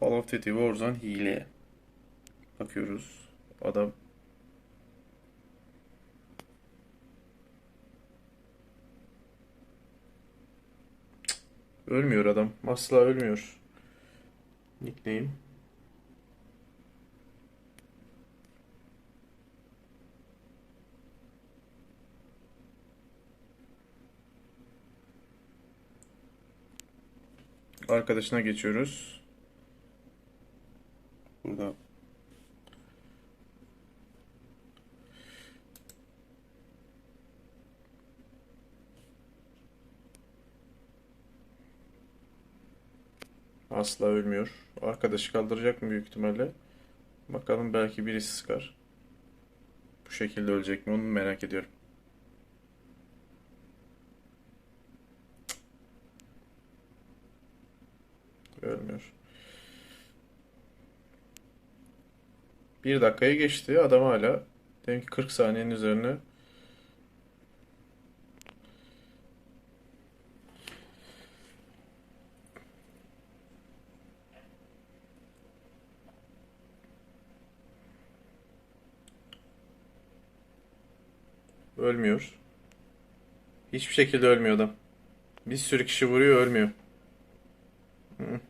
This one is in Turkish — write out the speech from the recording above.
Call of Duty Warzone hile. Bakıyoruz. Adam Cık, Ölmüyor adam. Asla ölmüyor. Nickname. Arkadaşına geçiyoruz. Burada asla ölmüyor. Arkadaşı kaldıracak mı büyük ihtimalle. Bakalım belki birisi sıkar. Bu şekilde ölecek mi onu merak ediyorum. Ölmüyor. Bir dakikayı geçti. Adam hala demek ki 40 saniyenin üzerine ölmüyor. Hiçbir şekilde ölmüyor adam. Bir sürü kişi vuruyor ölmüyor. Hı.